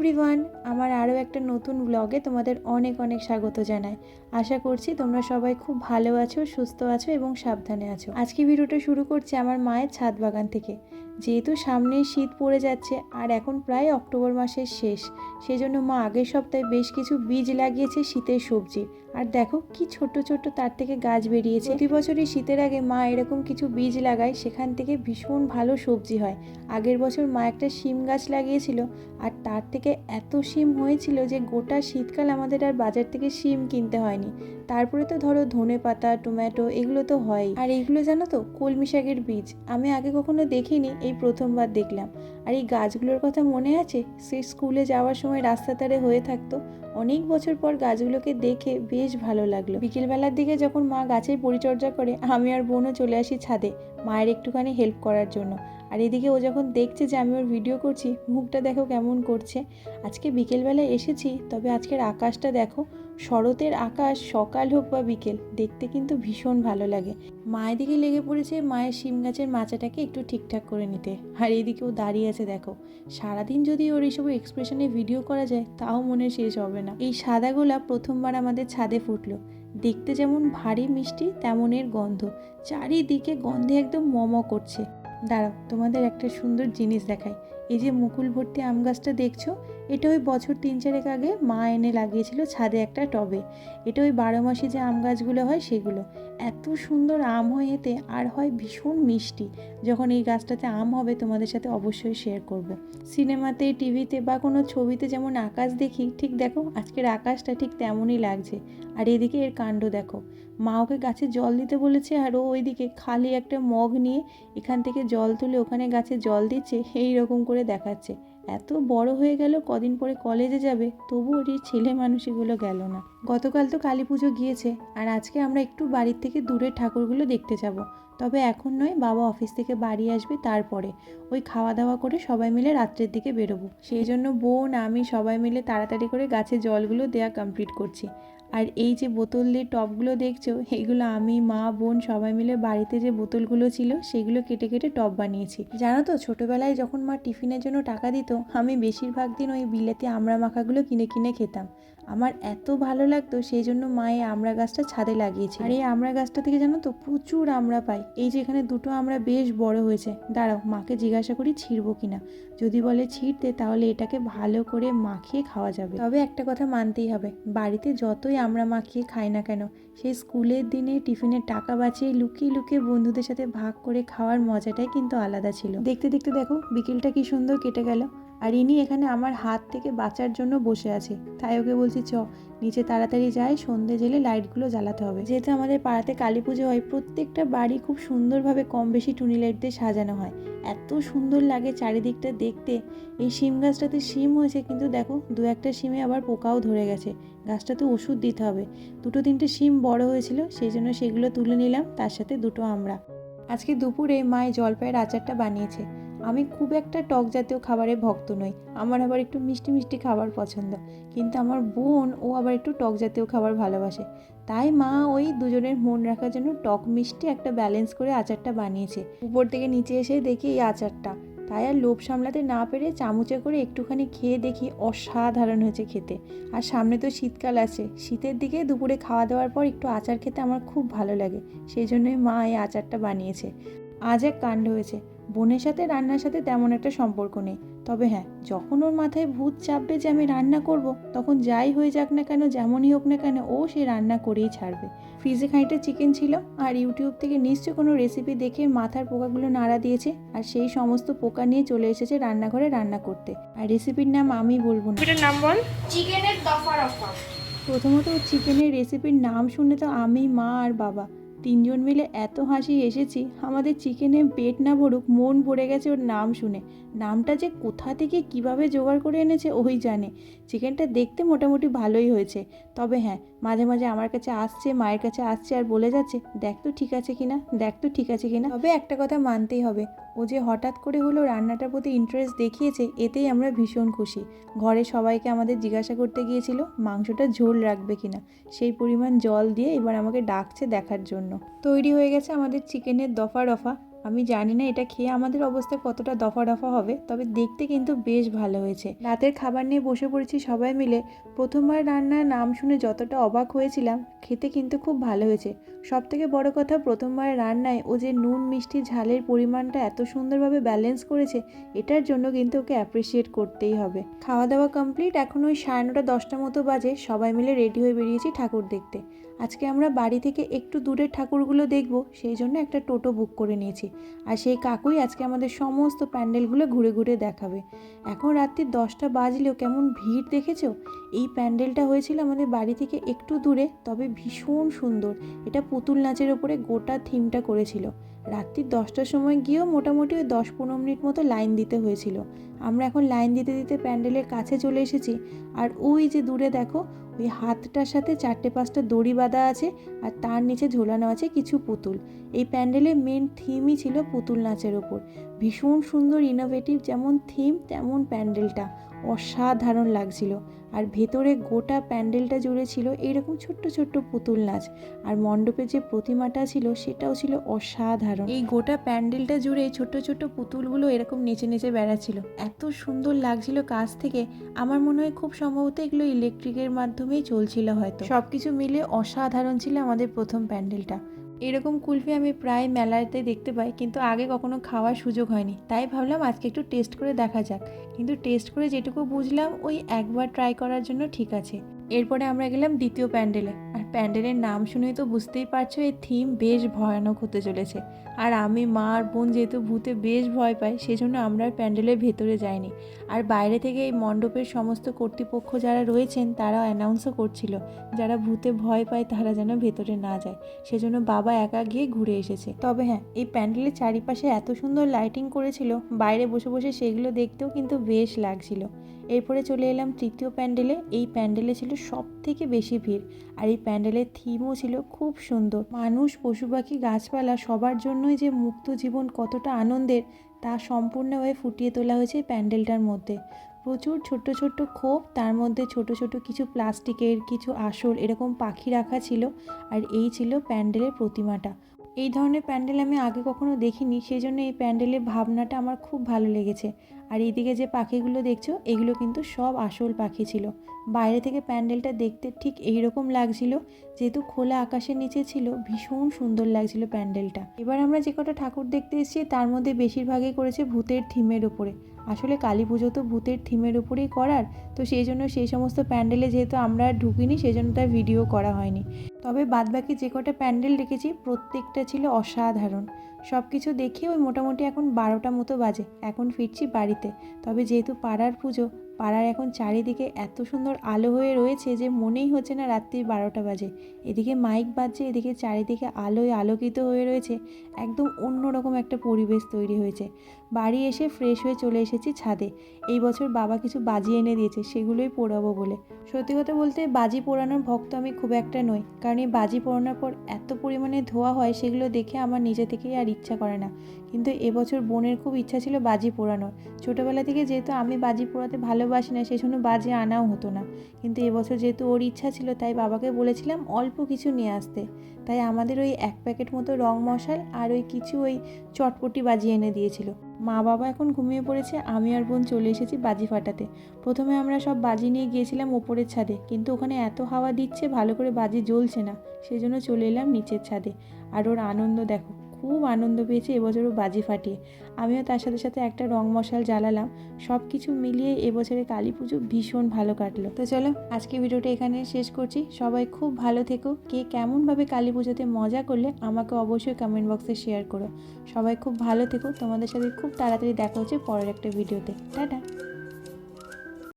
Everyone আমার আরও একটা নতুন ব্লগে তোমাদের অনেক অনেক স্বাগত জানাই। আশা করছি তোমরা সবাই খুব ভালো আছো, সুস্থ আছো এবং সাবধানে আছো। আজকে ভিডিওটা শুরু করছি আমার মায়ের ছাদ বাগান থেকে। যেহেতু সামনে শীত পড়ে যাচ্ছে আর এখন প্রায় অক্টোবর মাসের শেষ, সেজন্য মা আগের সপ্তাহে বেশ কিছু বীজ লাগিয়েছে শীতের সবজি। আর দেখো কি ছোট ছোট তার থেকে গাছ বেরিয়েছে। প্রতি বছরই শীতের আগে মা এরকম কিছু বীজ লাগায়, সেখান থেকে ভীষণ ভালো সবজি হয়। আগের বছর মা একটা শিম গাছ লাগিয়েছিল আর তার থেকে এত শিম হয়েছিল যে গোটা শীতকাল আমাদের আর বাজার থেকে শিম কিনতে হয়নি। তারপরে তো ধরো ধনে পাতা, টমেটো এগুলো তো হয়ই। আর এইগুলো জানো তো, কলমি শাকের বীজ। আমি আগে কখনো দেখিনি, এই প্রথমবার দেখলাম। আর এই গাছগুলোর কথা মনে আছে? সে স্কুলে যাওয়ার সময় রাস্তা ধারে হয়ে থাকতো। অনেক বছর পর গাছগুলোকে দেখে বেশ ভালো লাগল। বিকেলবেলার দিকে যখন মা গাছের পরিচর্যা করে, আমি আর বোনও চলে আসি ছাদে, মায়ের একটুখানি হেল্প করার জন্য। আর এদিকে ও যখন দেখছে যে আমি ওর ভিডিও করছি, মুখটা দেখো কেমন করছে। আজকে বিকেলবেলায় এসেছি, তবে আজকের আকাশটা দেখো, শরতের আকাশ, সকাল হোক বা বিকেল, দেখতে কিন্তু ভীষণ ভালো লাগে। মায়ের দিকে লেগে পড়েছে মায়ের শিম গাছের মাচাটাকে একটু ঠিকঠাক করে নিতে। আর এদিকে ও দাঁড়িয়ে আছে দেখো। সারাদিন যদি ওর এইসব এক্সপ্রেশনে ভিডিও করা যায়, তাও মনে শেষ হবে না। এই সাদা গোলাপ প্রথমবার আমাদের ছাদে ফুটলো। দেখতে যেমন ভারী মিষ্টি তেমনের গন্ধ। চারিদিকে গন্ধে একদম মম করছে। দাঁড়াও, তোমাদের একটা সুন্দর জিনিস দেখাই। এই যে মুকুল ভর্তি আম গাছটা দেখছ? এটা ওই বছর তিন চারেক আগে মা এনে লাগিয়েছিল ছাদে একটা টবে। এটা ওই বারো মাসে যে আম গাছগুলো হয় সেগুলো। এত সুন্দর আম হয় এতে, আর হয় ভীষণ মিষ্টি। যখন এই গাছটাতে আম হবে তোমাদের সাথে অবশ্যই শেয়ার করব। সিনেমাতে, টিভিতে বা কোনো ছবিতে যেমন আকাশ দেখি, ঠিক দেখো, আজকের আকাশটা ঠিক তেমনই লাগছে। আর এদিকে এর কাণ্ড দেখো। মা ওকে গাছে জল দিতে বলেছে আর ও ওইদিকে খালি একটা মগ নিয়ে এখান থেকে জল তুলে ওখানে গাছে জল দিচ্ছে, এই রকম করে দেখাচ্ছে। এত বড় হয়ে গেল, কদিন পরে কলেজে যাবে তবু ওর ছেলে মানুষগুলো গেল না। গতকাল তো কালী পুজো গিয়েছে, আর আজকে আমরা একটু বাড়ির থেকে দূরের ঠাকুরগুলো দেখতে যাব। তবে এখন নয়, বাবা অফিস থেকে বাড়ি আসবে তারপরে। ওই খাওয়া দাওয়া করে সবাই মিলে রাত্রের দিকে বেরোবো। সেই জন্য বোন, আমি সবাই মিলে তাড়াতাড়ি করে গাছে জলগুলো দেয়া কমপ্লিট করছি। আর এই যে বোতল দিয়ে টবগুলো দেখছ এইগুলো আমি, মা, বোন সবাই মিলে বাড়িতে যে বোতলগুলো ছিল, সেগুলো কেটে কেটে টব বানিয়েছি। জানো তো, ছোটোবেলায় যখন মা টিফিনের জন্য টাকা দিত, আমি বেশিরভাগ দিন ওই বিলেতে আমড়া মাখাগুলো কিনে কিনে খেতাম। আমার এত ভালো লাগতো, সেই জন্য মা এই আমড়া গাছটা ছাদে লাগিয়েছে আর এই আমড়া গাছটা থেকে জানো তো, প্রচুর আমড়া পাই। এই যে এখানে দুটো আমরা বেশ বড় হয়েছে। দাঁড়াও, মাকে জিজ্ঞাসা করি ছিঁড়বো কিনা। যদি বলে ছিঁড়তে, তাহলে এটাকে ভালো করে মাখিয়ে খাওয়া যাবে। তবে একটা কথা মানতেই হবে, বাড়িতে যতই আমরা মাখিয়ে খাই না কেন? সেই স্কুলের দিনে টিফিনের টাকা বাঁচিয়ে লুকিয়ে লুকিয়ে বন্ধুদের সাথে ভাগ করে খাওয়ার মজাটাই কিন্তু আলাদা ছিল। দেখতে দেখতে দেখো, বিকেলটা কি সুন্দর কেটে গেল। আর ইনি এখানে আমার হাত থেকে বাঁচার জন্য বসে আছে। তাই ওকে বলছি, চ, নিচে তাড়াতাড়ি যাই সন্ধে জেলে লাইটগুলো জ্বালাতে হবে। যেহেতু আমাদের পাড়াতে কালী পুজো হয়, প্রত্যেকটা বাড়ি খুব সুন্দরভাবে কম বেশি টুনি লাইট দিয়ে সাজানো হয়। এত সুন্দর লাগে চারিদিকটা দেখতে। এই শিম গাছটাতে শিম হয়েছে, কিন্তু দেখো, দু একটা শিমে আবার পোকাও ধরে গেছে। গাছটাতে ওষুধ দিতে হবে। দুটো তিনটে শিম বড় হয়েছিল, সেই জন্য সেগুলো তুলে নিলাম, তার সাথে দুটো আমরা। আজকে দুপুরে মায়ে জলপাইয়ের আচারটা বানিয়েছে। আমি খুব একটা টক জাতীয় খাবারে ভক্ত নই। আমার আবার একটু মিষ্টি মিষ্টি খাবার পছন্দ। কিন্তু আমার বোন, ও আবার একটু টক জাতীয় খাবার ভালোবাসে। তাই মা ওই দুজনের মন রাখার জন্য টক মিষ্টি একটা ব্যালেন্স করে আচারটা বানিয়েছে। উপর থেকে নিচে এসে দেখি এই আচারটা। তাই আর লোভ সামলাতে না পেরে চামচে করে একটুখানি খেয়ে দেখি অসাধারণ হয়েছে খেতে। আর সামনে তো শীতকাল আছে। শীতের দিকে দুপুরে খাওয়া দাওয়ার পর একটু আচার খেতে আমার খুব ভালো লাগে। সেই জন্যই মা এই আচারটা বানিয়েছে। আজ এক কাণ্ড হয়েছে। বোনের সাথে রান্নার সাথে তেমন একটা সম্পর্ক নেই। তবে হ্যাঁ যখন ওর মাথায় ভূত চাপবে যে আমি রান্না করব তখন যাই হয়ে যাক না কেন যেমনই হোক না কেন ও সে রান্না করেই ছাড়বে। ফ্রিজে খানিকটা চিকেন ছিল আর ইউটিউব থেকে নিশ্চয় কোনো রেসিপি দেখে মাথার পোকাগুলো নাড়া দিয়েছে আর সেই সমস্ত পোকা নিয়ে চলে এসেছে রান্নাঘরে রান্না করতে। আর রেসিপির নাম আমি বলব না। নাম বল। চিকেনের দফা রফা প্রথমত চিকেনের রেসিপির নাম শুনে তো আমি মা আর বাবা। তিনজন মিলে এত হাসি এসেছি, আমাদের চিকেনে পেট না ভরুক, মন ভরে গেছে ওর নাম শুনে। নামটা যে কোথা থেকে কীভাবে জোগাড় করে এনেছে ওই জানে। চিকেনটা দেখতে মোটামুটি ভালোই হয়েছে। তবে হ্যাঁ মাঝে মাঝে আমার কাছে আসছে, মায়ের কাছে আসছে আর বলে যাচ্ছে, দেখ তো ঠিক আছে কিনা, দেখ তো ঠিক আছে কিনা। তবে একটা কথা মানতেই হবে, ও যে হঠাৎ করে হলো রান্নাটার প্রতি ইন্টারেস্ট দেখিয়েছে, এতেই আমরা ভীষণ খুশি। ঘরে সবাইকে আমাদের জিজ্ঞাসা করতে গিয়েছিল, মাংসটা ঝোল রাখবে কিনা? সেই পরিমাণ জল দিয়ে এবার আমাকে ডাকছে দেখার জন্য। তৈরি হয়ে গেছে আমাদের চিকেনের দফা রফা আমি জানি না এটা খেয়ে আমাদের অবস্থা কতটা দফা দফা হবে, তবে দেখতে কিন্তু বেশ ভালো হয়েছে। রাতের খাবার নিয়ে বসে পড়েছি সবাই মিলে। প্রথমবার রান্নার নাম শুনে যতটা অবাক হয়েছিলাম, খেতে কিন্তু খুব ভালো হয়েছে। সব থেকে বড় কথা, প্রথমবার রান্নায় ও যে নুন মিষ্টি ঝালের পরিমাণটা এত সুন্দরভাবে ব্যালেন্স করেছে, এটার জন্য কিন্তু ওকে অ্যাপ্রিসিয়েট করতেই হবে। খাওয়া দাওয়া কমপ্লিট এখন ওই সাড়ে নটা দশটা মতো বাজে, সবাই মিলে রেডি হয়ে বেরিয়েছি ঠাকুর দেখতে। আজকে আমরা বাড়ি থেকে একটু দূরে ঠাকুরগুলো দেখব, সেই জন্য একটা টোটো বুক করে নিয়েছি। আর সেই কাকুই আজকে আমাদের সমস্ত প্যান্ডেলগুলো ঘুরে ঘুরে দেখাবে। এখন রাত্রি দশটা বাজলেও কেমন ভিড় দেখেছ? এই প্যান্ডেলটা হয়েছিল আমাদের বাড়ি থেকে একটু দূরে, তবে ভীষণ সুন্দর। এটা পুতুল নাচের ওপরে গোটা থিমটা করেছিল। রাত্রি দশটার সময় গিয়েও মোটামুটি ওই দশ পনেরো মিনিট মতো লাইন দিতে হয়েছিল। আমরা এখন লাইন দিতে দিতে প্যান্ডেলের কাছে চলে এসেছি আর ওই যে দূরে দেখো, ওই হাতটার সাথে চারটে পাঁচটা দড়ি বাঁধা আছে আর তার নিচে ঝোলানো আছে কিছু পুতুল। এই প্যান্ডেলের মেন থিমই ছিল পুতুল নাচের ওপর। ভীষণ সুন্দর ইনোভেটিভ যেমন থিম তেমন প্যান্ডেলটা। অসাধারণ লাগছিল। আর ভেতরে গোটা প্যান্ডেলটা জুড়ে ছিল এইরকম ছোট্ট ছোট্ট পুতুল নাচ। আর মণ্ডপের যে প্রতিমাটা ছিল সেটাও ছিল অসাধারণ। এই গোটা প্যান্ডেলটা জুড়ে ছোট্ট ছোট্ট পুতুলগুলো এরকম নেচে নেচে বেড়াচ্ছিল। এত সুন্দর লাগছিল কাছ থেকে। আমার মনে হয় খুব সম্ভবত এগুলো ইলেকট্রিকের মাধ্যমেই চলছিল হয়তো। সব কিছু মিলে অসাধারণ ছিল আমাদের প্রথম প্যান্ডেলটা। এরকম কুলফি আমি প্রায় মেলাতে দেখতে পাই, কিন্তু আগে কখনো খাওয়ার সুযোগ হয়নি। তাই ভাবলাম আজকে একটু টেস্ট করে দেখা যাক। কিন্তু টেস্ট করে যেটুকু বুঝলাম, ওই একবার ট্রাই করার জন্য ঠিক আছে। এরপরে আমরা গেলাম দ্বিতীয় প্যান্ডেলে। আর প্যান্ডেলের নাম শুনেই তো বুঝতেই পারছ, এই থিম বেশ ভয়ানক হতে চলেছে। আর আমি, মা আর বোন যেহেতু ভূতে বেশ ভয় পাই সেজন্য আমরা প্যান্ডেলের ভেতরে যাইনি। আর বাইরে থেকে এই মণ্ডপের সমস্ত কর্তৃপক্ষ যারা রয়েছেন তারা অ্যানাউন্সও করছিল। যারা ভূতে ভয় পায়, তারা যেন ভেতরে না যায়। সেজন্য বাবা একা গিয়ে ঘুরে এসেছে। তবে হ্যাঁ এই প্যান্ডেলের চারিপাশে এত সুন্দর লাইটিং করেছিল, বাইরে বসে বসে সেগুলো দেখতেও কিন্তু বেশ লাগছিল। এরপরে চলে এলাম তৃতীয় প্যান্ডেলে। এই প্যান্ডেলে ছিল সব থেকে বেশি ভিড়। আর এই প্যান্ডেলের থিমও ছিল খুব সুন্দর। মানুষ, পশু পাখি, গাছপালা সবার জন্যই যে মুক্ত জীবন কতটা আনন্দের, তা সম্পূর্ণভাবে ফুটিয়ে তোলা হয়েছে প্যান্ডেলটার মধ্যে। প্রচুর ছোট্ট ছোট্ট খোপ, তার মধ্যে ছোট ছোট কিছু প্লাস্টিকের, কিছু আসল এরকম পাখি রাখা ছিল। আর এই ছিল প্যান্ডেলের প্রতিমাটা। এই ধরনের প্যান্ডেল আমি আগে কখনো দেখিনি সেই জন্য এই প্যান্ডেলের ভাবনাটা আমার খুব ভালো লেগেছে। আর এইদিকে যে পাখিগুলো দেখছ, এগুলো কিন্তু সব আসল পাখি ছিল। বাইরে থেকে প্যান্ডেলটা দেখতে ঠিক এই রকম লাগছিল, যেহেতু খোলা আকাশের নিচে ছিল, ভীষণ সুন্দর লাগছিল প্যান্ডেলটা। এবার আমরা যে কটা ঠাকুর দেখতে এসেছি, তার মধ্যে বেশিরভাগই করেছে ভূতের থিমের ওপরে আসলে কালী পুজো তো ভূতের থিমের উপরেই করার, তো সেই জন্য সেই সমস্ত প্যান্ডেলে যেহেতু আমরা ঢুকিনি, সেই জন্য তার ভিডিও করা হয়নি। তবে বাদবাকি যে কটা প্যান্ডেল রেখেছি, প্রত্যেকটা ছিল অসাধারণ। সব কিছু দেখে ওই মোটামুটি এখন বারোটা মতো বাজে। এখন ফিরছি বাড়িতে। তবে যেহেতু পাড়ার পুজো, পাড়ার এখন চারিদিকে এত সুন্দর আলো হয়ে রয়েছে যে মনেই হচ্ছে না রাত্রি বারোটা বাজে। এদিকে মাইক বাজছে, এদিকে চারিদিকে আলোয় আলোকিত হয়ে রয়েছে। একদম অন্যরকম একটা পরিবেশ তৈরি হয়েছে। বাড়ি এসে ফ্রেশ হয়ে চলে এসেছি ছাদে। এই বছর বাবা কিছু বাজি এনে দিয়েছে, সেগুলোই পোড়াবো বলে। সত্যি কথা বলতে বাজি পোড়ানোর ভক্ত আমি খুব একটা নই, কারণ এই বাজি পোড়ানোর পর এত পরিমাণে ধোয়া হয়, সেগুলো দেখে আমার নিজে থেকেই আর ইচ্ছা করে না। কিন্তু এবছর বোনের খুব ইচ্ছা ছিল বাজি পোড়ানোর। ছোটোবেলা থেকে যেহেতু আমি বাজি পোড়াতে ভালোবাসি না সেই জন্য বাজি আনাও হতো না। কিন্তু এবছর যেহেতু ওর ইচ্ছা ছিল, তাই বাবাকে বলেছিলাম অল্প কিছু নিয়ে আসতে। তাই আমাদের ওই এক প্যাকেট মতো রং মশাল আর ওই কিছু ওই চটপটি বাজিয়ে এনে দিয়েছিল। মা বাবা এখন ঘুমিয়ে পড়েছে, আমি আর বোন চলে এসেছি বাজি ফাটাতে। প্রথমে আমরা সব বাজি নিয়ে গিয়েছিলাম ওপরের ছাদে, কিন্তু ওখানে এত হাওয়া দিচ্ছে ভালো করে বাজি জ্বলছে না, সেজন্য চলে এলাম নিচের ছাদে। আর ওর আনন্দ দেখো খুব আনন্দ পেয়েছে, এবছরও বাজি ফাটিয়ে। আমিও তার সাথে সাথে একটা রং মশাল জ্বালালাম। সব কিছু মিলিয়ে এবছরে কালী পুজো ভীষণ ভালো কাটলো। তো চলো আজকে ভিডিওটা এখানে শেষ করছি। সবাই খুব ভালো থেকো। কে কেমনভাবে কালী পুজোতে মজা করলে আমাকে অবশ্যই কমেন্ট বক্সে শেয়ার করো। সবাই খুব ভালো থেকো। তোমাদের সাথে খুব তাড়াতাড়ি দেখা হচ্ছে পরের একটা ভিডিওতে। টাটা!